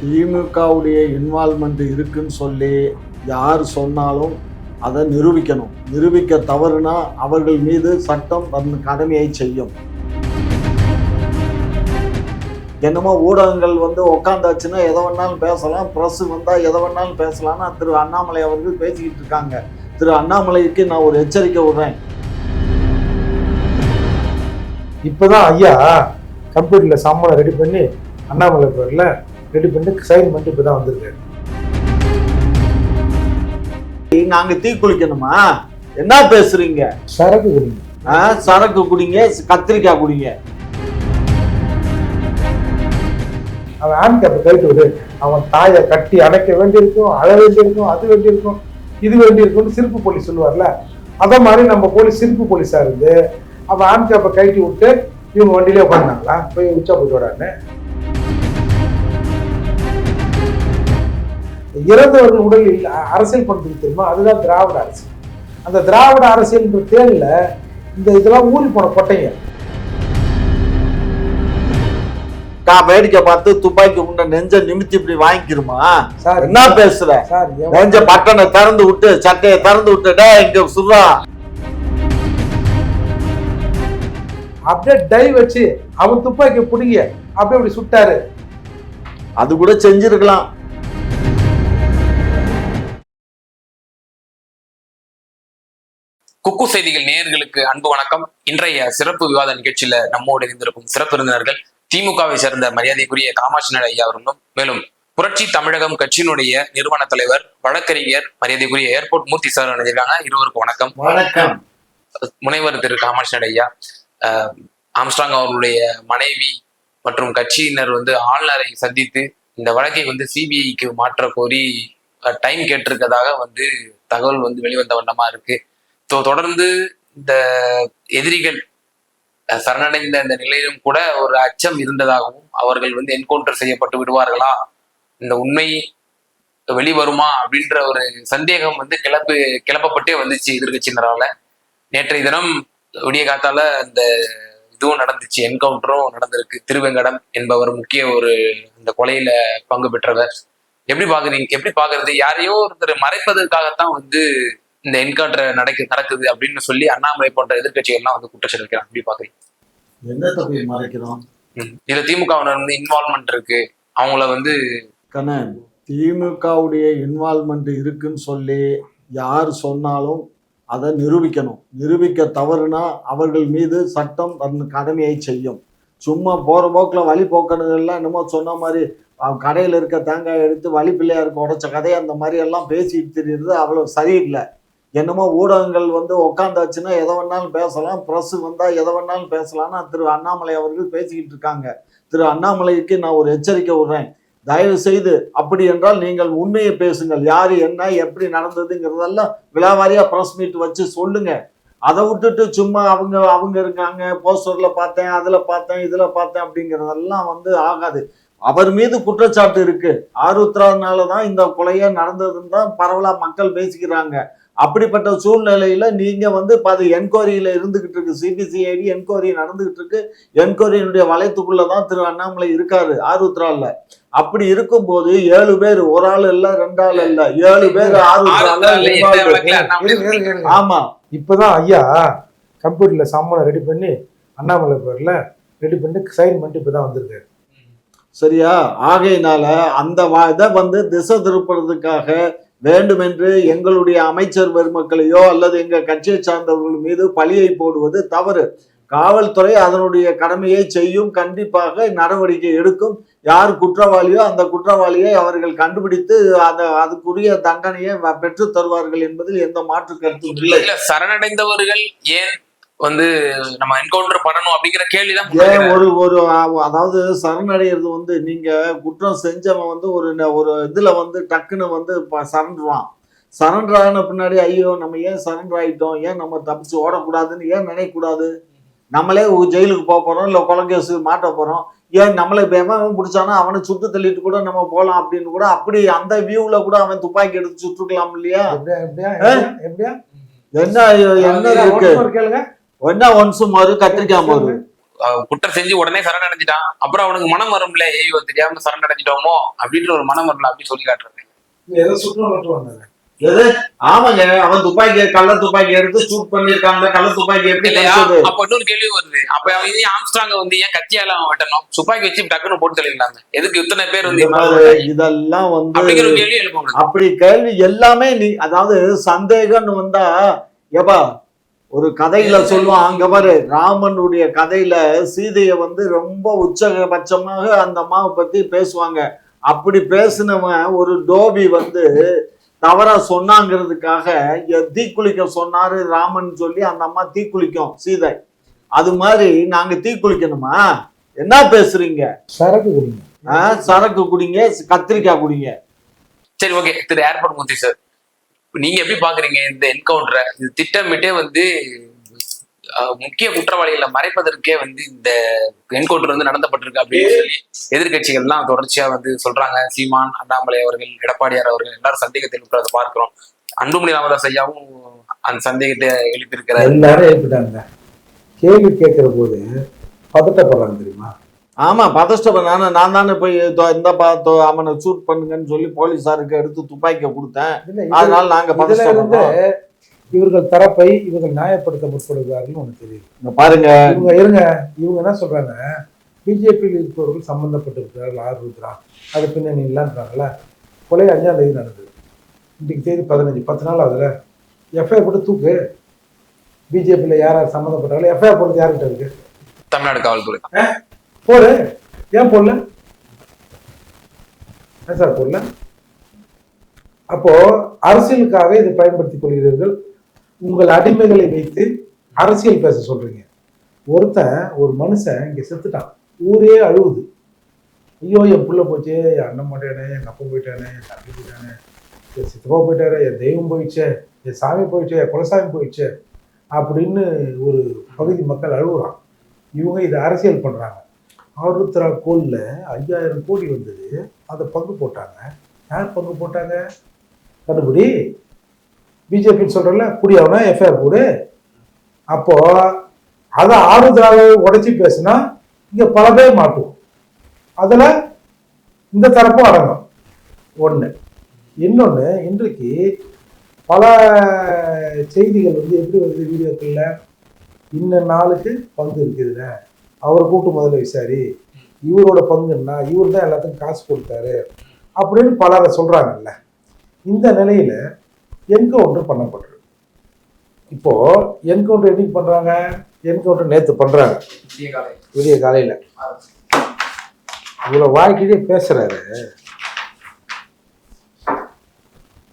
திமுகவுடைய இன்வால்மெண்ட் இருக்குன்னு சொல்லி யார் சொன்னாலும் அதை நிரூபிக்கணும். நிரூபிக்க தவறுனா அவர்கள் மீது சட்டம் தன் கடமையை செய்யும். என்னமோ ஊடகங்கள் வந்து உக்காந்தாச்சுன்னா எதை வேணாலும் பேசலாம். ப்ரெஸ் வந்தால் எதை வேணாலும் பேசலாம்னு திரு அண்ணாமலை அவர்கள் பேசிக்கிட்டு இருக்காங்க. திரு அண்ணாமலைக்கு நான் ஒரு எச்சரிக்கை விடுறேன். இப்போதான் ஐயா கம்ப்யூட்டரில் சம்மனை ரெடி பண்ணி அண்ணாமலை பேரில் ரெடி பண்ணி சைன் பண்ணிட்டு இப்பதான் வந்திருக்காரு நீங்க தீ குளிக்கணுமா? என்ன பேசுறீங்க? சரக்கு குடிங்க. சரக்கு குடிங்க கத்திரிக்காய் குடிங்க. அவன் ஆண் கேப்பை கழித்து விடு. அவன் தாயை கட்டி அணைக்க வேண்டியிருக்கும் அழ வேண்டியிருக்கும் அது வேண்டியிருக்கும் இது வேண்டியிருக்கும்னு சிரிப்பு போலீஸ் சொல்லுவார்ல. அத மாதிரி நம்ம போலீஸ் சிரிப்பு போலீஸா இருந்து அவன் ஆண் கேப்பை கழட்டி விட்டு இவங்க வண்டியிலே உட்காந்தாங்களா போய் உச்சா போயிட்டு வரான்னு இறந்தவர்கள் உடலில் அரசியல் பண்றது தெரியுமா? அதுதான் திராவிட அரசியல். அந்த திராவிட அரசியல்ன்ற தேன்ல இந்த இதெல்லாம் ஊறி போன கொட்டைங்க. நான் வேடிக்கை பார்த்து துப்பாக்கி உண்ட நெஞ்ச நிமித்தி இப்படி வாங்கிக்கிறோமா சார் என்ன பேசுற? நெஞ்ச பட்டனை திறந்து விட்டு சட்டையை திறந்து விட்டு டேய் இங்க சுடுறா அப்படியே டை வச்சு அவன் துப்பாக்கி பிடிங்க அப்படியே அப்படி சுட்டாரு. அது கூட செஞ்சிருக்கலாம். குக்கு செய்திகள் நேயர்களுக்கு அன்பு வணக்கம். இன்றைய சிறப்பு விவாத நிகழ்ச்சியில நம்மோடு இணைந்திருக்கும் சிறப்பு விருந்தினர்கள் திமுகவை சேர்ந்த மரியாதைக்குரிய காமாட்சி நாயுடு ஐயா அவர்களும் மேலும் புரட்சி தமிழகம் கட்சியினுடைய நிறுவன தலைவர் வழக்கறிஞர் மரியாதைக்குரிய ஏர்போர்ட் மூர்த்தி சார் இணைஞ்சிருக்காங்க. இருவருக்கும் வணக்கம். வணக்கம். முனைவர் திரு காமாட்சி நாயுடு ஐயா அஹ், ஆம்ஸ்ட்ராங் அவர்களுடைய மனைவி மற்றும் கட்சியினர் வந்து ஆளுநரை சந்தித்து இந்த வழக்கை வந்து சிபிஐக்கு மாற்ற கோரி டைம் கேட்டிருக்கதாக வந்து தகவல் வந்து வெளிவந்த வண்ணமா இருக்கு. தொடர்ந்து இந்த எதிரிகள் சரணடைந்த இந்த நிலையிலும் கூட ஒரு அச்சம் இருந்ததாகவும் அவர்கள் வந்து என்கவுண்டர் செய்யப்பட்டு விடுவார்களா? இந்த உண்மை வெளிவருமா? அப்படின்ற ஒரு சந்தேகம் வந்து கிளப்பு கிளப்பப்பட்டே வந்துச்சு எதிர்கட்சியினரால நேற்றைய தினம் விடிய காத்தால அந்த இதுவும் நடந்துச்சு என்கவுண்டரும் நடந்திருக்கு. திருவெங்கடம் என்பவர் முக்கிய ஒரு இந்த கொலையில பங்கு பெற்றவர். எப்படி பாக்குறீங்க எப்படி பாக்குறது? யாரையோ ஒருத்தர் மறைப்பதற்காகத்தான் வந்து இந்த என்கவுண்டர் நடக்கு நடக்குது அப்படின்னு சொல்லி அண்ணாமலை போன்ற எதிர்க்கட்சிகள்லாம் வந்து குற்றச்சாட்டு வைக்கிறாங்க எப்படி பாக்குறீங்க என்ன தப்பி மறைக்கிறோம்? இதுல திமுக வந்து இன்வால்மெண்ட் இருக்கு. அவங்கள வந்து கண்ணன் திமுகவுடைய இன்வால்மெண்ட் இருக்குன்னு சொல்லி யார் சொன்னாலும் அதை நிரூபிக்கணும். நிரூபிக்க தவறுனா அவர்கள் மீது சட்டம் தன் கடமையை செய்யும். சும்மா போகிற போக்கில் வழி போக்கணுங்கள்லாம் என்னமோ சொன்ன மாதிரி கடையில் இருக்க தேங்காய் எடுத்து வழி பிள்ளையாருக்கு உடைச்ச கதையை அந்த மாதிரி எல்லாம் பேசிட்டு தெரியுறது அவ்வளோ சரியில்லை. என்னமோ ஊடகங்கள் வந்து உக்காந்தாச்சுன்னா எதை வேணாலும் பேசலாம். ப்ரெஸ் வந்தால் எதை வேணாலும் பேசலாம்னு திரு அண்ணாமலை அவர்கள் பேசிக்கிட்டு இருக்காங்க. திரு அண்ணாமலைக்கு நான் ஒரு எச்சரிக்கை விடுறேன். தயவு செய்து அப்படி என்றால் நீங்கள் உண்மையை பேசுங்கள். யார் என்ன எப்படி நடந்ததுங்கிறதெல்லாம் விழாவாரியாக ப்ரெஸ் மீட் வச்சு சொல்லுங்க. அதை விட்டுட்டு சும்மா அவங்க அவங்க இருக்காங்க. போஸ்டரில் பார்த்தேன் அதில் பார்த்தேன் இதில் பார்த்தேன் அப்படிங்கிறதெல்லாம் வந்து ஆகாது. அவர் மீது குற்றச்சாட்டு இருக்குது ஆருத்ரானால தான் இந்த கொலையே நடந்ததுன்னு தான் பரவலாக மக்கள் பேசிக்கிறாங்க. அப்படிப்பட்ட சூழ்நிலையில நீங்க வந்து அது என்கொயரியில இருந்துகிட்டு இருக்கு. சிபிசிஐடி என்கொயரி நடந்துகிட்டு இருக்கு. என்கொயரியினுடைய வளையத்துக்குள்ள தான் திரு அண்ணாமலை இருக்காரு ஆருத்ரால. அப்படி இருக்கும்போது ஏழு பேர் ஒரு ஆள் இல்ல ரெண்டு ஆள் இல்ல ஏழு பேர் இருங்க. ஆமா. இப்பதான் ஐயா கம்ப்யூட்டர்ல சம்மனை ரெடி பண்ணி அண்ணாமலை பேர்ல ரெடி பண்ணி சைன் பண்ணிட்டு இப்பதான் வந்திருக்காரு. சரியா? ஆகையினால அந்த வா- இதை வந்து திசை திருப்புறதுக்காக வேண்டுமென்று எங்களுடைய அமைச்சர் பெருமக்களையோ அல்லது எங்கள் கட்சியை சார்ந்தவர்கள் மீது பழியை போடுவது தவறு. காவல்துறை அதனுடைய கடமையை செய்யும் கண்டிப்பாக நடவடிக்கை எடுக்கும். யார் குற்றவாளியோ அந்த குற்றவாளியை அவர்கள் கண்டுபிடித்து அந்த அதுக்குரிய தண்டனையை பெற்று தருவார்கள் என்பதில் எந்த மாற்று கருத்தும் இல்லை சரணடைந்தவர்கள் ஏன் வந்து நம்ம என்கவுண்டர் பண்ணணும் அப்படிங்கிற கேள்விதான். ஒரு ஒரு அதாவது சரணடைகிறது வந்து நீங்க குற்றம் செஞ்சவன் வந்து ஒரு ந- ஒரு இதுல வந்து டக்குன்னு வந்து சரண்டுவான் சரண்டர் ஆன பின்னாடி ஐயோ நம்ம ஏன் சரண்டர் ஆயிட்டோம்? ஏன் நம்ம தப்பிச்சு ஓடக்கூடாதுன்னு ஏன் நினைக்கக்கூடாது? நம்மளே ஜெயிலுக்கு போக போறோம் இல்ல கொலை கேஸ் மாட்ட போறோம். ஏன் நம்மளை இப்ப எவன் பிடிச்சானா அவனை சுட்டு தள்ளிட்டு கூட நம்ம போலாம் அப்படின்னு கூட அப்படி அந்த வியூல கூட அவன் துப்பாக்கி எடுத்து சுட்டுருக்கலாம் இல்லையா? எப்படியா என்ன என்ன இருக்கு? என்ன ஒன்சு மாறு கத்திரிக்காய் மாறு. குற்றம் செஞ்சு உடனே சரணடைஞ்சிட்டான். அப்புறம் அவனுக்கு மனம் வரும்ல ஐயோ தெரியாம சரணடைஞ்சிட்டோமோ? அப்படின்ற ஒரு மனம் வரும்ல அப்படி சொல்லி காட்டுறது எது? ஆமாங்க அவன் துப்பாக்கி கள்ள துப்பாக்கி எடுத்து ஷூட் பண்ணிருக்காங்க கள்ள துப்பாக்கி எப்படி அப்ப இன்னொரு கேள்வி வருது. அப்ப அவன் ஏன் ஆம்ஸ்ட்ராங்க வந்து ஏன் கத்தியால அவன் வெட்டணும்? துப்பாக்கி வச்சு டக்குன்னு போட்டு தெளிக்கலாங்க எதுக்கு இத்தனை பேர் வந்து? இதெல்லாம் வந்து அப்படிங்கிற கேள்வி எழுப்ப அப்படி கேள்வி எல்லாமே நீ அதாவது சந்தேகம்னு வந்தா ஏப்பா ஒரு கதையில சொல்லுவான் அங்க பாரு ராமனுடைய கதையில சீதைய வந்து ரொம்ப உச்சபட்சமாக அந்த அம்மாவை பத்தி பேசுவாங்க. அப்படி பேசினவன் ஒரு டோபி வந்து தவறா சொன்னாங்கிறதுக்காக தீக்குளிக்க சொன்னாரு ராமன் சொல்லி அந்த அம்மா தீக்குளிக்கும் சீதை. அது மாதிரி நாங்க தீக்குளிக்கணுமா என்ன பேசுறீங்க? சரக்கு குடிங்க. ஆ, சரக்கு குடிங்க கத்திரிக்காய் குடிங்க. சரி okay. Thiru airport Moorthy sir. நீங்க எப்படி பாக்குறீங்க இந்த என்கவுண்டரை இது திட்டமிட்டே வந்து முக்கிய குற்றவாளிகளை மறைப்பதற்கே வந்து இந்த என்கவுண்டர் வந்து நடத்தப்பட்டிருக்கு அப்படின்னு சொல்லி எதிர்கட்சிகள்லாம் தொடர்ச்சியா வந்து சொல்றாங்க. சீமான் அண்ணாமலை அவர்கள் எடப்பாடியார் அவர்கள் எல்லாரும் சந்தேகத்தில் இருக்கிறத பார்க்கிறோம். அன்புமணி ராமதாஸ் ஐயாவும் அந்த சந்தேகத்தை எழுப்பியிருக்கிறார். எல்லாரும் எழுப்பிட்டாங்க கேள்வி கேட்கிற போது பதட்டப்படுறாங்க தெரியுமா? ஆமா பதஷ்டம் நானே நான் தானே போய் இதோ இந்த பார்த்தோ அவனை ஷூட் பண்ணுங்கன்னு சொல்லி போலீஸாருக்கு எடுத்து துப்பாக்கியை கொடுத்தேன். அதனால நாங்க இதுல பதஷ்டம் இருந்து இவர்கள் தரப்பை இவர்கள் நியாயப்படுத்த முற்படுகிறார்கள் ஒண்ணு தெரியுது. இங்க பாருங்க. இவங்க இருங்க. இவங்க என்ன சொல்றாங்க? பிஜேபியில் இருப்பவர்கள் சம்பந்தப்பட்டிருக்கிறார்கள் ஆர் ருத்ரா அது பின்னணி இல்லைன்றாங்கல்ல. கொலை அஞ்சாம் தேதி நடந்தது. இன்றைக்கு தேதி பதினஞ்சு. பத்து நாள் ஆகுதுல. எஃப்ஐஆர் போட்டு தூக்கு. பிஜேபியில் யார் யார் சம்மந்தப்பட்டாங்களோ எஃப்ஐஆர் போடுறது யார்கிட்ட இருக்கு? தமிழ்நாடு காவல்துறை. போடு. ஏன் போடல? ஏன் சார் போடல? அப்போ அரசியலுக்காக இதை பயன்படுத்திக் கொள்கிறீர்கள். உங்கள் அடிமைகளை வைத்து அரசியல் பேச சொல்றீங்க. ஒருத்தன் ஒரு மனுஷன் இங்க செத்துட்டான். ஊரே அழுவுது. ஐயோ என் புள்ள போச்சு. என் அண்ணன் மாட்டானே என் அப்பா போயிட்டானே என் தம்பி போயிட்டானே. என் சித்தப்பா போயிட்டாரு என் தெய்வம் போயிடுச்சே. என் சாமி போயிடுச்சே என் குலசாமி போயிடுச்சே. அப்படின்னு ஒரு பகுதி மக்கள் அழுகுறான் இவங்க இதை அரசியல் பண்றாங்க. ஆருத்ரா கோலில் ஐயாயிரம் கோடி வந்தது. அதை பங்கு போட்டாங்க. யார் பங்கு போட்டாங்க? கண்டுபிடி. பிஜேபின்னு சொல்கிறல குடி எஃப்ஐஆர் போடு. அப்போ அதை ஆருத்ராவை உடைச்சி பேசுனா இங்கே பல பேர் மாட்டுவோம் அதில் இந்த தரப்பும் அடங்கும். ஒன்று இன்னொன்று இன்றைக்கு பல செய்திகள் வந்து எப்படி வருது வீடியோக்களில்? இன்ன நாளுக்கு பங்கு இருக்குதுல்ல அவர் கூட்டு முதல்ல விசாரி. இவரோட பங்குன்னா இவர் தான் எல்லாத்துக்கும் காசு கொடுத்தாரு அப்படின்னு பலரை சொல்றாங்கல்ல. இந்த நிலையில என்கவுண்டர் பண்ணப்பட்டிருக்கு. இப்போ என்கவுண்டர் என்னைக்கு பண்றாங்க? என்கவுண்டர் நேத்து பண்றாங்க விடிய காலையில. இவ்வளவு வாய்க்கிட்டே பேசுறாரு.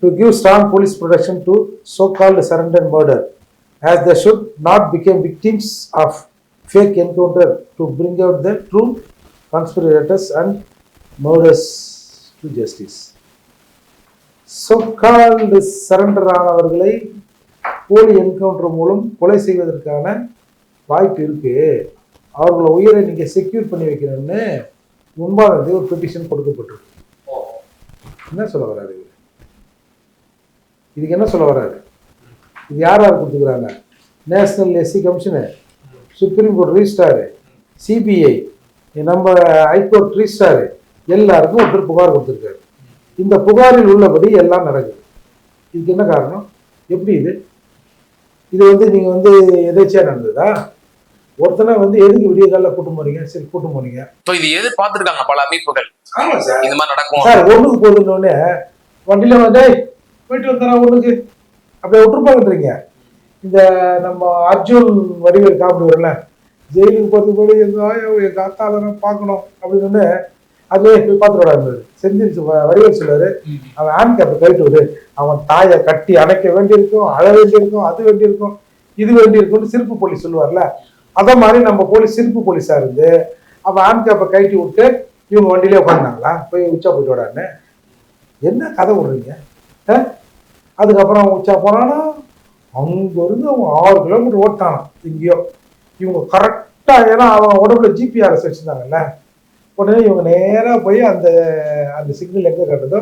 To give strong police protection to so called surrender murder as they should not become victims of fake encounter to bring out the true conspirators and murders to justice. So surrender ஆனவர்களை போலி encounter மூலம் கொலை செய்வதற்கான வாய்ப்பு இருக்கு. அவர்களை உயிரை நீங்கள் secure பண்ணி வைக்கணும்னு முன்பாக ஒரு பெட்டிஷன் கொடுக்கப்பட்டிருக்கு. என்ன சொல்ல வர்றாரு இதுக்கு என்ன சொல்ல வர்றாரு இது யார் யார் கொடுத்துக்கிறாங்க? National SC commission supreme court registrar CBI நம்ம ஹைகோர்ட் ரிஜிஸ்டாரு எல்லாருக்கும் ஒருத்தர் புகார் கொடுத்துருக்காரு. இந்த புகாரில் உள்ளபடி எல்லாம் நடக்குது. இதுக்கு என்ன காரணம்? எப்படி இது? இது வந்து நீங்க வந்து எதேச்சியா நடந்ததா? ஒருத்தனை வந்து எதுக்கு விடிய காலைல கூட்டம் போறீங்க சரி கூட்டம் போறீங்க இப்போ இது எதிர்பார்த்திருக்காங்க பல அமைப்புகள் ஆமா சார். இந்த மாதிரி நடக்கும்? சார் ஒண்ணுக்கு போகுதுன்னொடனே வண்டியில வந்து போயிட்டு வந்துடுறேன் ஒண்ணுக்கு. அப்படியே விட்டுருப்பாங்கன்றீங்க இந்த நம்ம அர்ஜுன் வடிவேல் காமெடி வரல ஜெயிலுக்கு போகிறது போய் எங்க ஆயா, எங்க அத்தால நான் பார்க்கணும் அப்படின்னு அதுவே போய் பார்த்துட்டு வராரு செந்தில் வடிவேல் சொல்றாரு அவன் ஹேண்ட் கேப்பை கழிட்டு விடு அவன் தாயை கட்டி அணைக்க வேண்டியிருக்கும் அழ வேண்டியிருக்கும் அது வேண்டியிருக்கும் இது வேண்டியிருக்கும்னு சிரிப்பு போலீஸ் சொல்லுவார்ல அதே மாதிரி நம்ம போலீஸ் சிரிப்பு போலீஸா இருந்து அவன் ஹேண்ட் கேப்பை கழட்டி விட்டு இவங்க வண்டியிலே உட்காந்தாங்களா போய் உச்சா போயிட்டு வரான்னு என்ன கதை விடுறீங்க? அதுக்கப்புறம் உச்சா போனானா அங்கேருந்து அவங்க அவன் ஆறு கிலோமீட்டர் ஓட்டானான் எங்கேயோ. இவங்க கரெக்டாக ஏன்னா அவன் உடம்புல ஜிபிஆர்எஸ் வச்சுருந்தாங்கல்ல. உடனே இவங்க நேராக போய் அந்த அந்த சிக்னல் எங்கே கட்டுதோ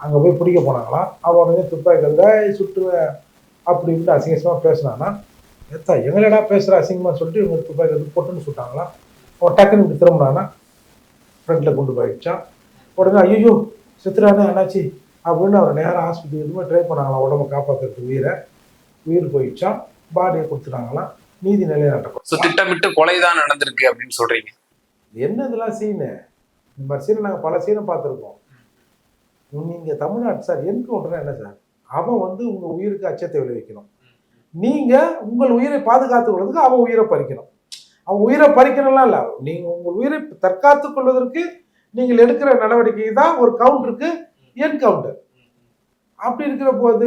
அங்கே போய் பிடிக்க போனாங்களாம். அவன் உடனே துப்பாக்கி சுட்டுவேன் அப்படின்ட்டு அசிங்கசமாக பேசினானா. ஏத்தா எங்களடா பேசுகிற அசிங்கமாக சொல்லிட்டு இவங்க துப்பாக்கி வந்து பொட்டுன்னு சுட்டாங்களாம். அவன் டக்குன்னு இப்படி திரும்பினானா. ஃப்ரண்ட்ல கொண்டு போயிடுச்சான் உடனே ஐயோ சித்ரானே அண்ணாச்சி அப்படின்னு அவர் நேராக ஹாஸ்பிட்டல் எதுவுமே ட்ரை பண்ணாங்களாம். உடம்பை காப்பாற்றுறதுக்கு உயிரை. உயிர் போயிடுச்சான் பாடியை கொடுத்துட்டாங்களாம் நீதி நிலைநாட்டப்படும் சோ திட்டமிட்டு கொலைதான் நடந்திருக்கு அப்படின்னு சொல்றீங்க. என்ன இதெல்லாம் சீனு? இந்த மாதிரி சீனை நாங்கள் பல சீனை பார்த்துருக்கோம். நீங்கள் தமிழ்நாட்டு சார் என்கவுண்டர்னா என்ன சார்? அவன் வந்து உங்கள் உயிருக்கு அச்சத்தை விளைவிக்கணும். நீங்கள் உங்கள் உயிரை பாதுகாத்துக் கொள்வதற்கு அவன் உயிரை பறிக்கணும். அவன் உயிரை பறிக்கணும்லாம் இல்லை. நீங்கள் உங்கள் உயிரை தற்காத்துக் கொள்வதற்கு நீங்கள் எடுக்கிற நடவடிக்கை தான் ஒரு கவுண்டருக்கு என்கவுண்டர் அப்படி இருக்கிற போது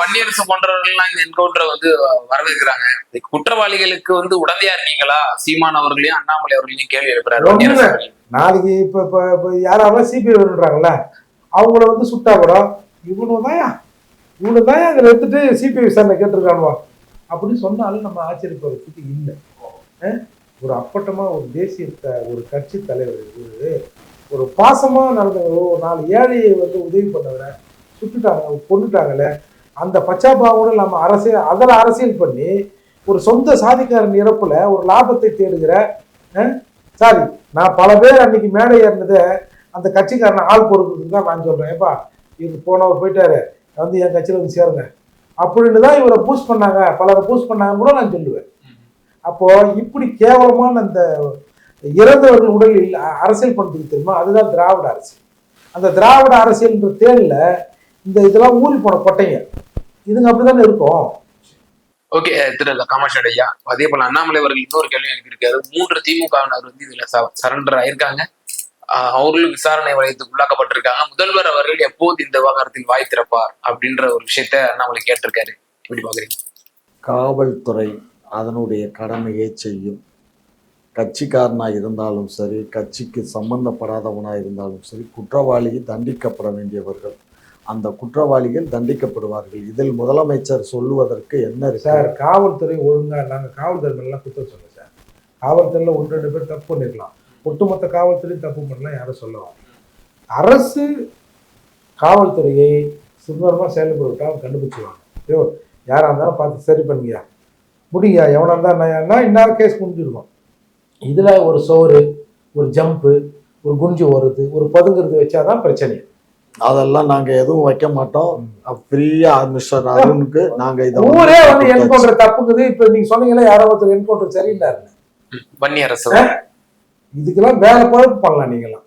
வன்னியரசு போன்றவர்கள்லாம் இந்த என்கவுண்டரை வந்து வரவேற்கிறாங்க. குற்றவாளிகளுக்கு வந்து உடந்தையா இருக்கீங்களா சீமான் அவர்களையும் அண்ணாமலை அவர்களையும் கேள்வி எழுப்புறாரு. நாளைக்கு இப்போ இப்போ இப்போ யாராவது சிபிஐ வருன்றாங்கல்ல அவங்கள வந்து சுட்டா கூட இவனு தாயா இவனு தாயா அதில் எடுத்துட்டு சிபிஐ விசாரணை கேட்டிருக்கானுவா? அப்படின்னு சொன்னாலும் நம்ம ஆச்சரியப்படுறதுக்கு இல்லை? ஒரு அப்பட்டமாக ஒரு தேசிய ஒரு கட்சி தலைவர் ஒரு பாசமாக நடந்தவங்க ஒரு நாலு ஏழையை வந்து உதவி பண்ணவரை சுட்டுட்டாங்க கொண்டுட்டாங்கல்ல அந்த பச்சாபாவோட நம்ம அரசியல் அதில் அரசியல் பண்ணி ஒரு சொந்த சாதிக்காரன் இறப்புல ஒரு லாபத்தை தேடுகிற சாரி நான் பல பேர் அன்னைக்கு மேடை ஏறினதை அந்த கட்சிக்காரனை ஆள் பொறுக்கிறதுக்கு தான் நான் சொல்கிறேன் ஏப்பா இவர் போனவர் போயிட்டாரு வந்து என் கட்சியில் வந்து சேருங்க. அப்படின்னு தான் இவரை பூஸ்ட் பண்ணாங்க. பலரை பூஸ்ட் பண்ணாங்க கூட நான் சொல்லுவேன். அப்போது இப்படி கேவலமான அந்த இறந்தவர்கள் உடலில் அரசியல் பண்ணுறதுக்கு தெரியுமா? அதுதான் திராவிட அரசியல். அந்த திராவிட அரசியல்ன்ற தேனில் இந்த இதெல்லாம் ஊறி போன கொட்டைங்க. இதுங்க அப்படிதானே இருக்கும்? ஓகே திரு காமாட்சி ஐயா அதே போல அண்ணாமலை அவர்கள் இன்னொரு கேள்வி எனக்கு இருக்காரு மூன்று திமுகவினர் வந்து இதுல சரண்டர் ஆயிருக்காங்க. அவர்களும் விசாரணை வளையத்துக்கு உள்ளாக்கப்பட்டிருக்காங்க. முதல்வர் அவர்கள் எப்போது இந்த விவகாரத்தில் வாய் திறப்பார் அப்படின்ற ஒரு விஷயத்த அண்ணாமலை கேட்டிருக்காரு. எப்படி பாக்குறீங்க? காவல்துறை அதனுடைய கடமையை செய்யும். கட்சிக்காரனாக இருந்தாலும் சரி கட்சிக்கு சம்பந்தப்படாதவனாக இருந்தாலும் சரி குற்றவாளி தண்டிக்கப்பட வேண்டியவர்கள். அந்த குற்றவாளிகள் தண்டிக்கப்படுவார்கள். இதில் முதலமைச்சர் சொல்லுவதற்கு என்ன சார் காவல்துறை ஒழுங்கா நாங்கள் காவல்துறை மேலாம் குற்றம் சொல்ல சார். காவல்துறையில் ஒன்று ரெண்டு பேர் தப்பு பண்ணிருக்கலாம். ஒட்டுமொத்த காவல்துறையும் தப்பு பண்ணலாம் யாரும் சொல்லலாம் அரசு காவல்துறையை சுதந்திரமாக செயல்படுவிட்டால் கண்டுபிடிச்சிருவாங்க. ஐயோ யாராக இருந்தாலும் பார்த்து சரி பண்ணியா? முடியா? எவனாக இருந்தால் என்ன கேஸ் முடிஞ்சிருக்கும். இதில் ஒரு சோறு ஒரு ஜம்ப்பு ஒரு குஞ்சு ஓடுறது ஒரு பதுங்கிறது வச்சாதான் பிரச்சனை. அதெல்லாம் நாங்க எதுவும் வைக்க மாட்டோம். ஃப்ரீயா மிஸ்டர் அருணுக்கு நாங்க இதை ஊரே வந்து என்கவுண்டர் தப்புங்குது. இப்போ நீங்கள் சொன்னீங்களே யாரோ ஒருத்தர் என்கவுண்டர் சரியில்லை வன்னியரசு இதுக்கெல்லாம் வேற பழப்பு பண்ணலாம் நீங்களாம்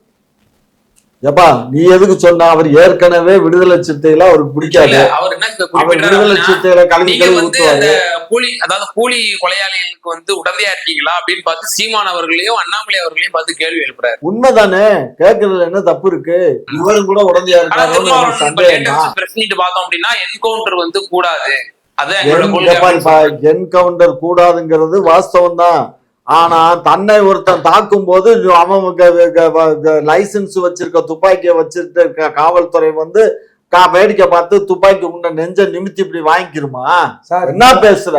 எப்பா நீ எதுக்கு சொன்ன அவர் ஏற்கனவே விடுதலை சிறுத்தையில அவருக்கு பிடிக்காது. அவர் விடுதலை சிறுத்தையில ஊத்துவாரு. அந்த கூலி அதாவது கூலி கொலையாளிகளுக்கு வந்து உடந்தையா இருக்கீங்களா அப்படின்னு பார்த்து சீமான் அவர்களையும் அண்ணாமலை அவர்களையும் பார்த்து கேள்வி எழுப்புறாரு. உண்மைதானே? கேட்கறதுல என்ன தப்பு இருக்கு? இவரும் கூட உடந்தையா இருக்காரு மீட் பார்த்தோம் அப்படின்னா என்கவுண்டர் வந்து கூடாது. அது எங்களோட கொள்கை. என் என்கவுண்டர் கூடாதுங்கிறது வாஸ்தவம் தான் ஆனா தன்னை ஒருத்தன் தாக்கும் போது அவன் லைசன்ஸ் வச்சிருக்க துப்பாக்கியை வச்சிருக்க க- காவல்துறை வந்து வேடிக்கை பார்த்து துப்பாக்கி உண்ட நெஞ்ச நிமித்தி இப்படி வாங்கிக்கிருமா? சார் என்ன பேசுற?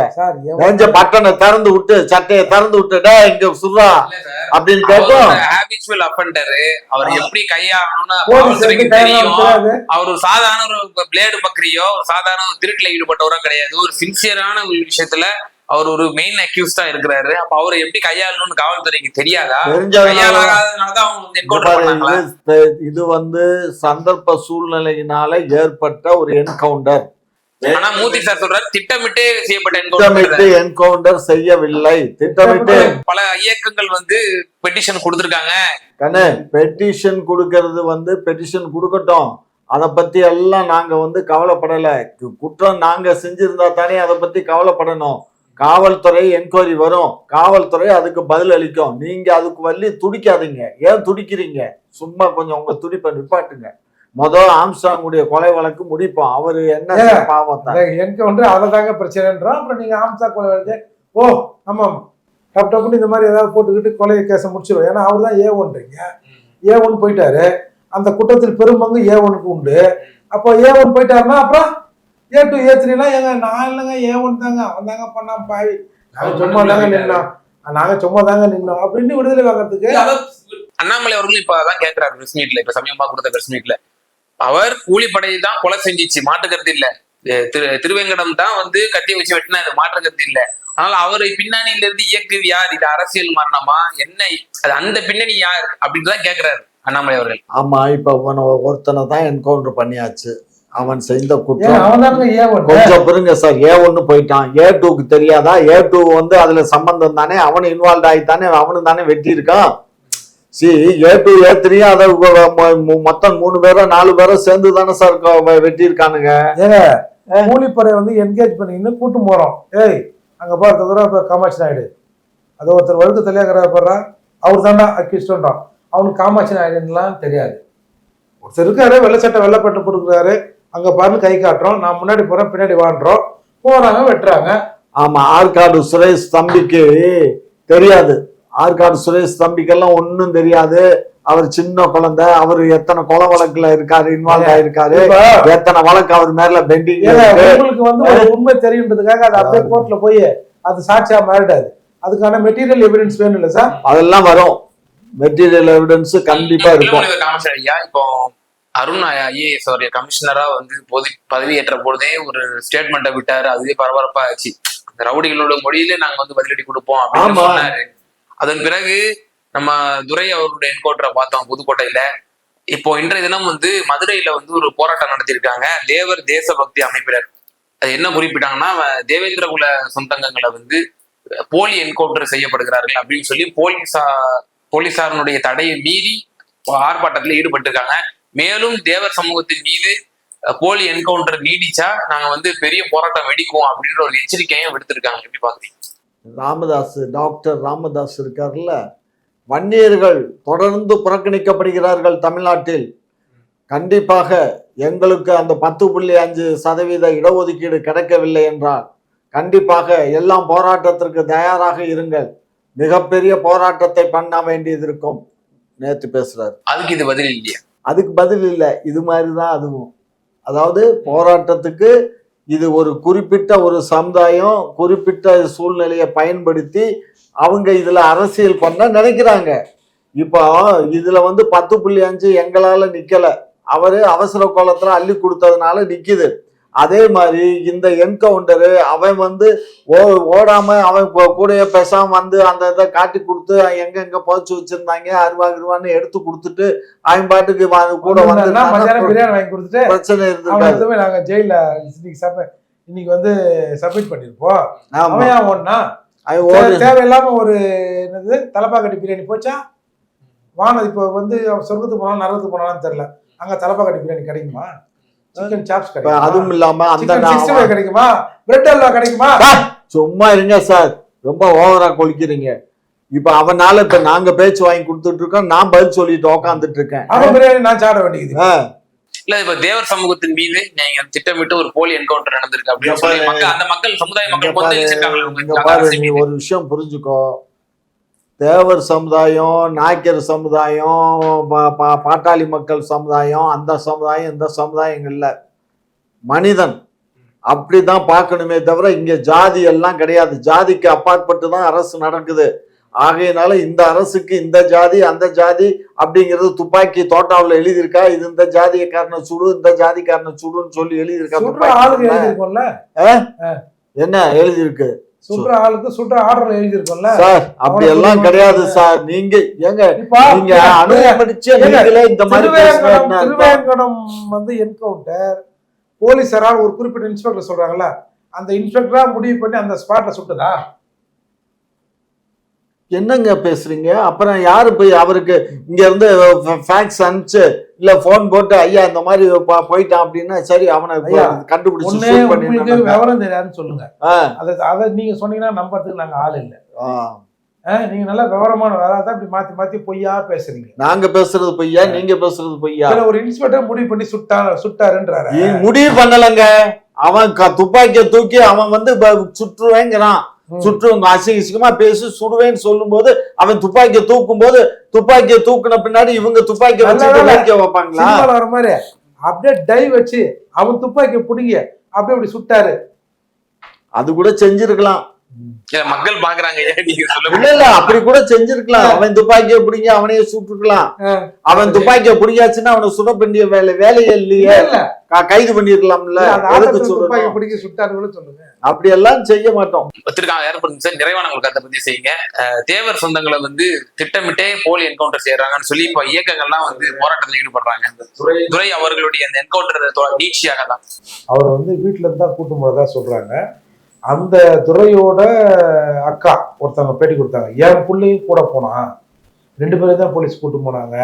நெஞ்ச பட்டனை திறந்து விட்டு சட்டையை திறந்து விட்டு டேய் இங்க சுறா அப்படின்னு ஹாபிச்சுவல் அஃபண்டர் அவர் எப்படி கையாளணும்னு தெரியும். அவர் ஒரு சாதாரண ஒரு பிளேடு பக்கரியோ ஒரு சாதாரண ஒரு திருட்டுல ஈடுபட்டவரோ கிடையாது. ஒரு சின்சியரான ஒரு விஷயத்துல அவர் ஒரு மெயின் அக்யூஸ்டா இருக்கிறாரு. அப்ப அவர் எப்படி கையாளணும்னு காவல்துறைக்கு தெரியாதா? இது வந்து சந்தர்ப்ப சூழ்நிலையினால ஏற்பட்ட ஒரு என்கவுண்டர் ஆனா மூர்த்தி சார் சொல்றாரு திட்டமிட்டே செய்யப்பட்ட திட்டமிட்டு என்கவுண்டர் என்கவுண்டர் செய்யவில்லை. திட்டமிட்டு பல இயக்கங்கள் வந்து பெட்டிஷன் கொடுத்திருக்காங்க. கண்ணு பெட்டிஷன் கொடுக்கறது வந்து பெட்டிஷன் கொடுக்கட்டும். அதை பத்தி எல்லாம் நாங்க வந்து கவலைப்படல. குற்றம் நாங்க செஞ்சிருந்தா தானே அதை பத்தி கவலைப்படணும். காவல்துறை என்கொயரி வரும். காவல்துறை அதுக்கு பதில் அளிக்கும். நீங்க அதுக்கு வள்ளி துடிக்காதீங்க. ஏன் துடிக்கிறீங்க? சும்மா கொஞ்சம் உங்க துடிப்பை நிப்பாட்டுங்க. மொதல் ஆம்ஸ்டாங்குடைய கொலை வழக்கு முடிப்போம். அவரு என்ன? பாவம் தான் என்கவுண்டர் அதை தாங்க பிரச்சனைன்றோம். அப்புறம் நீங்க ஆம்சா கொலை வழக்கு ஓ ஆமா ஆமா டப் டப்புன்னு இந்த மாதிரி ஏதாவது போட்டுக்கிட்டு கொலை கேஸை முடிச்சிடும் ஏன்னா அவர் தான் ஏ ஒன்றீங்க ஏ ஒன் போயிட்டாரு. அந்த குற்றத்தில் பெரும்பங்கு ஏ ஒனுக்கு உண்டு. அப்போ ஏ ஒன் போயிட்டாருன்னா அப்புறம்? ஏ டூ ஏ த்ரீலாம் எங்க நான் இல்லைங்க ஏ ஒன் தாங்க. அவன் தாங்க பண்ணான் பாவி. நாங்க சும்மா தாங்க நின்னோம் நாங்க சும்மா தாங்க நின்னோம் அப்படின்னு விடுதலை வாங்குறதுக்கு அண்ணாமலை அவர்களும் இப்ப அதான் கேட்கிறாரு பிரஸ் மீட்ல இப்ப சமயமா கொடுத்த பிரஸ் மீட்ல அவர் கூலிப்படை தான் கொலை செஞ்சிச்சு. மாட்டுக்கிறது இல்ல. திரு திருவேங்கடம் தான் வந்து கத்தியை வச்சு வெட்டினா இது மாற்று கருத்து இல்ல. ஆனால் அவரை பின்னணியில இருந்து இயக்குது யார்? இது அரசியல் மரணமா? என்ன? அது அந்த பின்னணி யார்? அப்படின்னு தான் கேக்குறாரு அண்ணாமலை அவர்கள். ஆமா இப்ப ஒருத்தனை தான் என்கவுண்டர் பண்ணியாச்சு. அவன் செய்த குற்றம் கொஞ்சம் பொறுங்க சார். ஏ ஒன்னு போயிட்டான். ஏ டூக்கு தெரியாதா? ஏ டூ வந்து அதுல சம்பந்தம் தானே? அவனு இன்வால்வ் ஆகித்தானே அவனு தானே வெட்டி இருக்கான். C A two A three அதை மொத்தம் மூணு பேரோ நாலு பேரோ சேர்ந்து தானே சார் வெட்டி இருக்கானுங்க. கூலிப்படை வந்து என்கேஜ் பண்ணின்னு கூட்டு போறோம். ஏய் அங்க பாரு தூரம் இப்ப காமாட்சி நாயுடு. அது ஒருத்தர் வழுக்கு தலையாகிற பாடுறா அவர் தாண்டா அக்கிஸ்டோன்றான் அவனுக்கு காமாட்சி நாயுடுலாம் தெரியாது. ஒருத்தர் இருக்காரு வெள்ளை சட்டை வெள்ளைப்பட்டு கொடுக்குறாரு அங்க பாருன்னு கை காட்டுறோம். நான் முன்னாடி போறேன் பின்னாடி வாண்டுறோம் போறாங்க வெட்டுறாங்க. ஆமா ஆற்காடு சுரேஷ் தம்பிக்கு தெரியாது. ஆற்காடு சுரேஷ் தம்பிக்கெல்லாம் ஒண்ணும் தெரியாது. அவர் சின்ன குழந்தை அவர் எத்தனை கொலை வழக்குல இருக்காரு இன்வால்வ் ஆயிருக்காரு. எத்தனை வழக்கு அவர் மேல பெண்டிங் உங்களுக்கு வந்து ஒரு உண்மை தெரியுன்றதுக்காக அது அப்படியே கோர்ட்ல போய் அது சாட்சியா மாறிடாது. அதுக்கான மெட்டீரியல் எவிடன்ஸ் வேணும் இல்ல சார் அதெல்லாம் வரும். மெட்டீரியல் எவிடன்ஸ் கண்டிப்பா இருக்கும். இப்போ அருண் ஐஏஎஸ் அவருடைய கமிஷனரா வந்து பொது பதவியேற்ற பொழுதே ஒரு ஸ்டேட்மெண்ட்டை விட்டாரு. அதுவே பரபரப்பா ஆச்சு ரவுடிகளோட மொழியில நாங்க வந்து பதிலடி கொடுப்போம் அப்படின்னு. சொன்னாரு. அதன் பிறகு நம்ம துரை அவருடைய என்கவுண்டரை பார்த்தோம் புதுக்கோட்டையில. இப்போ இன்றைய தினம் வந்து மதுரையில வந்து ஒரு போராட்டம் நடத்தியிருக்காங்க. தேவர் தேசபக்தி அமைப்பினர். அது என்ன குறிப்பிட்டாங்கன்னா தேவேந்திர குல சொந்தங்களை வந்து போலி என்கவுண்டர் செய்யப்படுகிறார்கள் அப்படின்னு சொல்லி போலீஸா போலீசாரனுடைய தடையை மீறி ஆர்ப்பாட்டத்தில் ஈடுபட்டிருக்காங்க. மேலும் தேவர் சமூகத்தின் மீது போலி என்கவுண்டர் நீடிச்சா நாங்க வந்து பெரிய போராட்டம் வெடிக்குவோம் அப்படின்ற ஒரு எச்சரிக்கையும் விடுத்திருக்காங்க. எப்படி பாக்குறீங்க? ராமதாஸ் டாக்டர் ராமதாஸ் இருக்கார்ல. வன்னியர்கள் தொடர்ந்து புறக்கணிக்கப்படுகிறார்கள் தமிழ்நாட்டில். கண்டிப்பாக எங்களுக்கு அந்த பத்து புள்ளி அஞ்சு சதவீத இடஒதுக்கீடு கிடைக்கவில்லை என்றால் கண்டிப்பாக எல்லாம் போராட்டத்திற்கு தயாராக இருங்கள். மிகப்பெரிய போராட்டத்தை பண்ண வேண்டியது இருக்கும். நேத்து பேசுறாரு. அதுக்கு இது பதில் இல்லையா? அதுக்கு பதில் இல்லை. இது மாதிரி தான் அதுவும். அதாவது போராட்டத்துக்கு இது ஒரு குறிப்பிட்ட ஒரு சமுதாயம் குறிப்பிட்ட சூழ்நிலையை பயன்படுத்தி அவங்க இதில் அரசியல் பண்ண நினைக்கிறாங்க. இப்போ இதில் வந்து பத்து புள்ளி அஞ்சு எங்களால் நிற்கலை அவர் அவசர கோலத்தில் அள்ளி கொடுத்ததுனால நிற்கிது அதே மாதிரி இந்த என்கவுண்டரு அவன் வந்து ஓ ஓடாம அவன் கூ- கூடயே பேசாம வந்து அந்த இதை காட்டி கொடுத்து எங்க எங்க புதைச்சு வச்சிருந்தாங்க அருவா கிருவான்னு எடுத்து கொடுத்துட்டு அவன் பாட்டுக்கு கூட வந்து பிரியாணி வாங்கி கொடுத்துட்டு பிரச்சனை எடுத்துமே நாங்க ஜெயில இன்னைக்கு வந்து சப்மிட் பண்ணிருப்போம். அவன் ஒன்னா தேவையில்லாம ஒரு என்னது தலப்பாக்கட்டி பிரியாணி போச்சா? வானது இப்போ வந்து சொர்க்கத்துக்கு போனாலும் நரகத்துக்கு போனாலும் தெரியல. அங்க தலப்பாக்கட்டி பிரியாணி கிடைக்குமா? சிக்கன் சாப்ஸ் கிடைக்குமா? அதுவும் இல்லாம அந்த கிடைக்குமா? பிரெட் அல்வா கிடைக்குமா? சும்மா இருங்க சார். ரொம்ப ஓவரா கொலிக்கிறீங்க இப்ப அவனால இப்ப நாங்க பேச்சு வாங்கி கொடுத்துட்டு இருக்கோம். நான் பதில் சொல்லிட்டு உக்காந்துட்டு இருக்கேன். அவன் பிரியாணி நான் சாப்பிட வேண்டியது. இல்ல இப்ப தேவர் சமூகத்தின் மீது நீங்க திட்டமிட்டு ஒரு போலி என்கவுண்டர் நடந்திருக்கு அப்படின்னு சொல்லி அந்த மக்கள் சமுதாய மக்கள். ஒரு விஷயம் புரிஞ்சுக்கோ. தேவர் சமுதாயம் நாய்க்கர் சமுதாயம் பா- பாட்டாளி மக்கள் சமுதாயம் அந்த சமுதாயம் இந்த சமுதாயம் இல்ல மனிதன் அப்படிதான் பார்க்கணுமே தவிர இங்க ஜாதி எல்லாம் கிடையாது. ஜாதிக்கு அப்பாற்பட்டு தான் அரசு நடக்குது. ஆகையினால இந்த அரசுக்கு இந்த ஜாதி அந்த ஜாதி அப்படிங்கிறது துப்பாக்கி தோட்டாவில் எழுதியிருக்கா? இது இந்த ஜாதிக்காரனை சுடு இந்த ஜாதிக்காரனை சுடுன்னு சொல்லி எழுதியிருக்கா என்ன எழுதியிருக்கு? சுடுற ஆளுக்கு சுடுற ஆர்டர்ல எழுதியிருக்கோம்ல. சார் அப்படி எல்லாம் கிடையாது சார். நீங்க ஏங்க நீங்க அனுமதிச்ச நீங்களே இந்த மாதிரி? திருவேங்கடம் வந்து என்கவுண்டர் போலீஸாரால் ஒரு குறிப்பிட்ட இன்ஸ்பெக்டர் சொல்றாங்கல்ல அந்த இன்ஸ்பெக்டரா முடிவு பண்ணி அந்த ஸ்பாட்ல சுட்டுதா? என்னங்க பேசுறீங்க? அப்புறம் யாரு போய் அவருக்கு இங்க இருந்து ஃபேக்ஸ் அனுப்பிச்சு இல்ல போன் போட்டு ஐயா இந்த மாதிரி போயிட்டான் அப்படின்னா சரி அவனை கண்டுபிடிச்சு உங்களுக்கு. விவரம் தெரியாதுன்னு சொல்லுங்க. அதை அதை நீங்க சொன்னீங்கன்னா நம்புறதுக்கு நாங்க ஆள் இல்ல. நீங்க நல்லா விவரமான அதான் இப்படி மாத்தி மாத்தி பொய்யா பேசுறீங்க. நாங்க பேசுறது பொய்யா? நீங்க பேசுறது பொய்யா? ஒரு இன்ஸ்பெக்டர் முடிவு பண்ணி சுட்டா சுட்டாருன்றாரு. முடிவு பண்ணலங்க. அவன் துப்பாக்கிய தூக்கி அவன் வந்து சுற்றுவேங்கிறான். சுற்றுவங்க அசிங்க அசிங்கமா பேசி சுடுவேன்னு சொல்லும்போது அவன் துப்பாக்கிய தூக்கும் போது துப்பாக்கிய தூக்குன பின்னாடி இவங்க துப்பாக்கிய வச்சு. வேடிக்கை வைப்பாங்களா வர மாதிரி அப்படியே டை வச்சு அவன் துப்பாக்கி பிடிங்க அப்படியே இப்படி சுட்டாரு. அது கூட செஞ்சிருக்கலாம். இல்ல மக்கள் பாக்குறாங்க. இல்ல இல்ல அப்படி கூட செஞ்சிருக்கலாம். அவன் துப்பாக்கியை பிடிங்க அவனையே சுட்டுருக்கலாம். அவன் துப்பாக்கியை பிடிக்காச்சுன்னா அவனை சுட வேண்டிய வேலை வேலையே இல்லையே. கைது பண்ணிருக்கலாம்ல. ஆட்டத்துல துப்பாக்கி பிடிக்க சுட்டாருன்னு சொல்லுங்க. அப்படி எல்லாம் செய்ய மாட்டோம். ஒத்துருக்காங்க ஏற்படுங்க சார் நிறைவான உங்களுக்கு கருத்தை பத்தி செய்யுங்க. தேவர் சொந்தங்களை வந்து திட்டமிட்டே போலி என்கவுண்டர் செய்யறாங்கன்னு சொல்லி இப்ப இயக்கங்கள்லாம் வந்து போராட்டத்தில் ஈடுபடுறாங்க. துரை அவர்களுடைய அந்த என்கவுண்டர் நீட்சியாக தான் அவர் வந்து வீட்டுல இருந்தா கூட்டும் போதா சொல்றாங்க. அந்த துறையோட அக்கா ஒருத்தவங்க பேட்டி கொடுத்தாங்க. என் பிள்ளையும் கூட போனான் ரெண்டு பேரும் தான் போலீஸ் கூட்டு போனாங்க.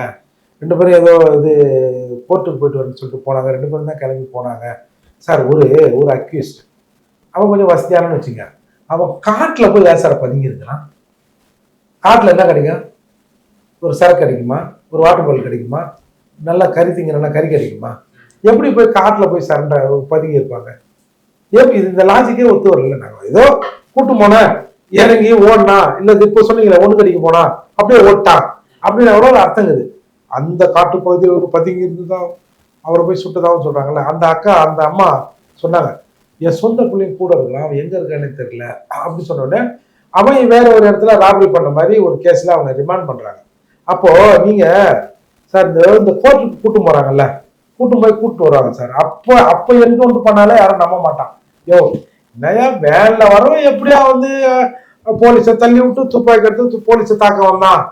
ரெண்டு பேரும் ஏதோ இது கோர்ட்டுக்கு போயிட்டு வரேன்னு சொல்லிட்டு போனாங்க. ரெண்டு பேரும் தான் கிளம்பி போனாங்க. சார் ஒரு ஒரு அக்யூஸ்ட் அவன் கொஞ்சம் வசதியானு வச்சுங்க. அவன் காட்டில் போய் ஏன் சார் பதுங்கிருக்கிறான் காட்டில் என்ன கிடைக்கும் ஒரு சரக்கு கிடைக்குமா? ஒரு வாட்டர் பால் கிடைக்குமா? நல்லா கறி திங்கிறனா கறி கிடைக்குமா? எப்படி போய் காட்டில் போய் சரண்டர் பதுங்கி இருப்பாங்க எப்படி இது இந்த லாஜிக்கே ஒத்து வரல நாங்கள் ஏதோ கூட்டு போனேன். இறங்கி ஓடினா இல்லை இப்போ சொன்னீங்களே ஒன்று கடிக்க போனா அப்படியே ஓட்டான். அப்படின்னு எவ்வளோ ஒரு அர்த்தங்குது அந்த காட்டு பகுதியில் ஒரு பதுங்கி இருந்துதான் அவரை போய் சுட்டதாகவும் சொல்கிறாங்கல்ல அந்த அக்கா அந்த அம்மா சொன்னாங்க என் சொந்த பிள்ளைங்க கூட இருக்கலாம் அவன் எங்கே இருக்கானே தெரியல. அப்படின்னு சொன்னோடனே அவன் வேற ஒரு இடத்துல ராபரி பண்ண மாதிரி ஒரு கேஸில் அவங்க ரிமாண்ட் பண்ணுறாங்க அப்போது நீங்கள் சார் இந்த இந்த கோர்ட்டுக்கு கூட்டு போகிறாங்கல்ல கூட்டும் போய் கூப்பிட்டு வருவாங்க சார். அப்போ அப்போ என்கவுண்டர் பண்ணாலே யாரும் நம்ப மாட்டான். யோ என்னையா வேன்ல வரவும் எப்படியா வந்து போலீஸை தள்ளி விட்டு துப்பாக்கி எடுத்து போலீஸை தாக்க வந்தான்?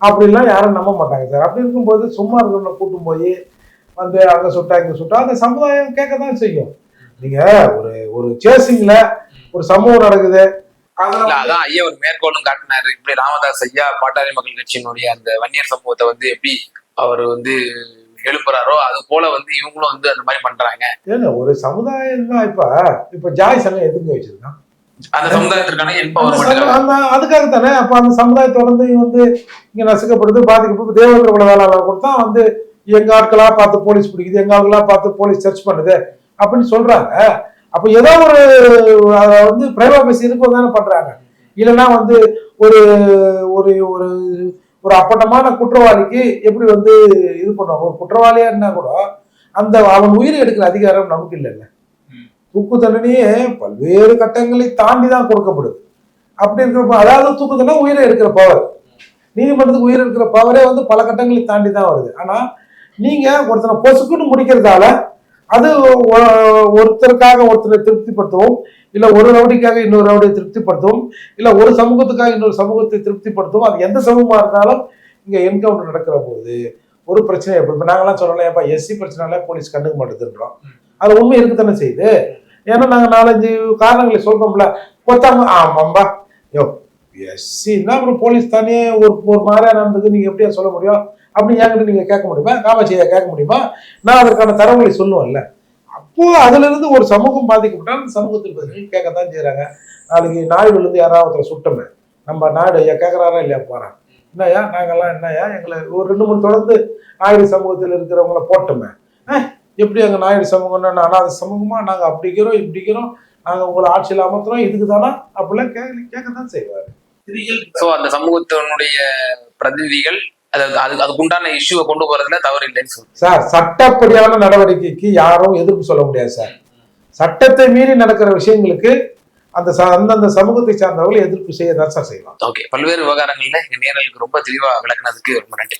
அப்படின்லாம் யாரும் நம்ப மாட்டாங்க சார். அப்படி இருக்கும்போது சும்மா இருக்கிறவங்க கூட்டும் போய் வந்து அங்கே சுட்டா இங்கே சுட்டா அந்த சமுதாயம் கேட்க தான் செய்யும். நீங்க ஒரு ஒரு சேசிங்ல ஒரு சம்பவம் நடக்குது. அதான் ஐயா ஒரு மேற்கோளும் காட்டினாரு. இப்படி ராமதாஸ் ஐயா பாட்டாளி மக்கள் கட்சியினுடைய அந்த வன்னியர் சம்பவத்தை வந்து எப்படி அவர் வந்து எழுப்புறாரோ அது போல வந்து இவங்களும் வந்து அந்த மாதிரி பண்றாங்க. ஏங்க ஒரு சமுதாயம் தான் இப்ப இப்ப ஜாய் சங்கம் எதுங்க வச்சிருக்கான் அந்த சமுதாயத்திற்கான அதுக்காக தானே அப்ப அந்த சமுதாயத்தோட வந்து வந்து இங்க நசுக்கப்படுது பாதிக்கப்படுது தேவேந்திர குல வேளாளர் கொடுத்தா வந்து எங்க ஆட்களா பார்த்து போலீஸ் பிடிக்குது எங்க ஆட்களா பார்த்து போலீஸ் சர்ச் பண்ணுது அப்படின்னு சொல்றாங்க. அப்ப ஏதோ ஒரு அதை வந்து பிரைவேசி இருக்கும் தானே பண்றாங்க. இல்லைன்னா வந்து ஒரு ஒரு ஒரு ஒரு அப்பட்டமான குற்றவாளிக்கு எப்படி வந்து இது பண்ணுவாங்க? ஒரு குற்றவாளியா இருந்தா கூட அந்த அவன் உயிரை எடுக்கிற அதிகாரம் நமக்கு இல்லைல்ல. தூக்கு தண்டனையே பல்வேறு கட்டங்களை தாண்டி தான் கொடுக்கப்படுது. அப்படி இருக்கிறப்ப அதாவது தூக்கு தண்டனை உயிரை எடுக்கிற பவர் நீதிமன்றத்துக்கு உயிர் இருக்கிற பவரே வந்து பல கட்டங்களை தாண்டி தான் வருது. ஆனா நீங்க ஒருத்தனை பொசுக்குன்னு முடிக்கிறதால அது ஒருத்தருக்காக ஒருத்தரை திருப்திப்படுத்தவும். இல்ல ஒரு ரவுடிக்காக இன்னொரு ரவுடியை திருப்திப்படுத்தவும் இல்ல ஒரு சமூகத்துக்காக இன்னொரு சமூகத்தை திருப்திப்படுத்தவும் அது எந்த சமூகமா இருந்தாலும் இங்க என்கவுண்டர் நடக்கிற போது ஒரு பிரச்சனை இப்போ இப்போ நாங்களாம் சொல்லலாம் ஏப்பா எஸ்சி பிரச்சனைல போலீஸ் கண்டுக்க மாட்டேதுன்றோம் அது உண்மை இருக்குதானே செய்யுது ஏன்னா நாங்க நாலஞ்சு காரணங்களை சொல்றோம்ல கொத்தாம ஆமாம்பா. யோ எஸ்சின்னா அப்புறம் போலீஸ் தானே ஒரு ஒரு மாதிரியா நடந்தது நீங்க எப்படியா சொல்ல முடியும்? அப்படின்னு என்கிட்ட நீங்க கேட்க முடியுமா? காமாட்சியா கேட்க முடியுமா? நான் அதற்கான தரவுகளை சொல்லுவேன்ல. அப்போ அதுல இருந்து ஒரு சமூகம் பாதிக்கப்பட்டால் அந்த சமூகத்தில் பதில் கேட்கத்தான் செய்யறாங்க நாளைக்கு நாயுடுல இருந்து யாராவது ஒருத்தரை சுட்டமே நம்ம நாயுடு ஐயா கேட்கறாரா இல்லையா போறான்? என்னய்யா நாங்கெல்லாம் என்னய்யா எங்களை ஒரு ரெண்டு மூணு தொடர்ந்து நாயுடு சமூகத்தில் இருக்கிறவங்கள போட்டோமே. எப்படி அங்க நாயுடு சமூகம்னா அனாத சமூகமா? நாங்கள் அப்படிக்கிறோம் இப்படிக்கிறோம் நாங்கள் உங்களை ஆட்சியில் அமர்த்துறோம் இதுக்கு தானா? அப்படிலாம் கேட்க தான் செய்வாரு. சோ அந்த சமூகத்தினுடைய பிரதிநிதிகள் அது அதுக்குண்டான இஷ்யூவை கொண்டு போறதுல தவறு இல்லைன்னு சொல்றேன் சார் சட்டப்படியான நடவடிக்கைக்கு யாரும் எதிர்ப்பு சொல்ல முடியாது சார். சட்டத்தை மீறி நடக்கிற விஷயங்களுக்கு அந்த அந்தந்த சமூகத்தை சார்ந்தவர்கள் எதிர்ப்பு செய்ய தான் சார் செய்வாங்க. ஓகே பல்வேறு விவகாரங்கள்ல எங்க நேரலுக்கு ரொம்ப தெளிவா விளக்குனதுக்கு ரொம்ப நன்றி.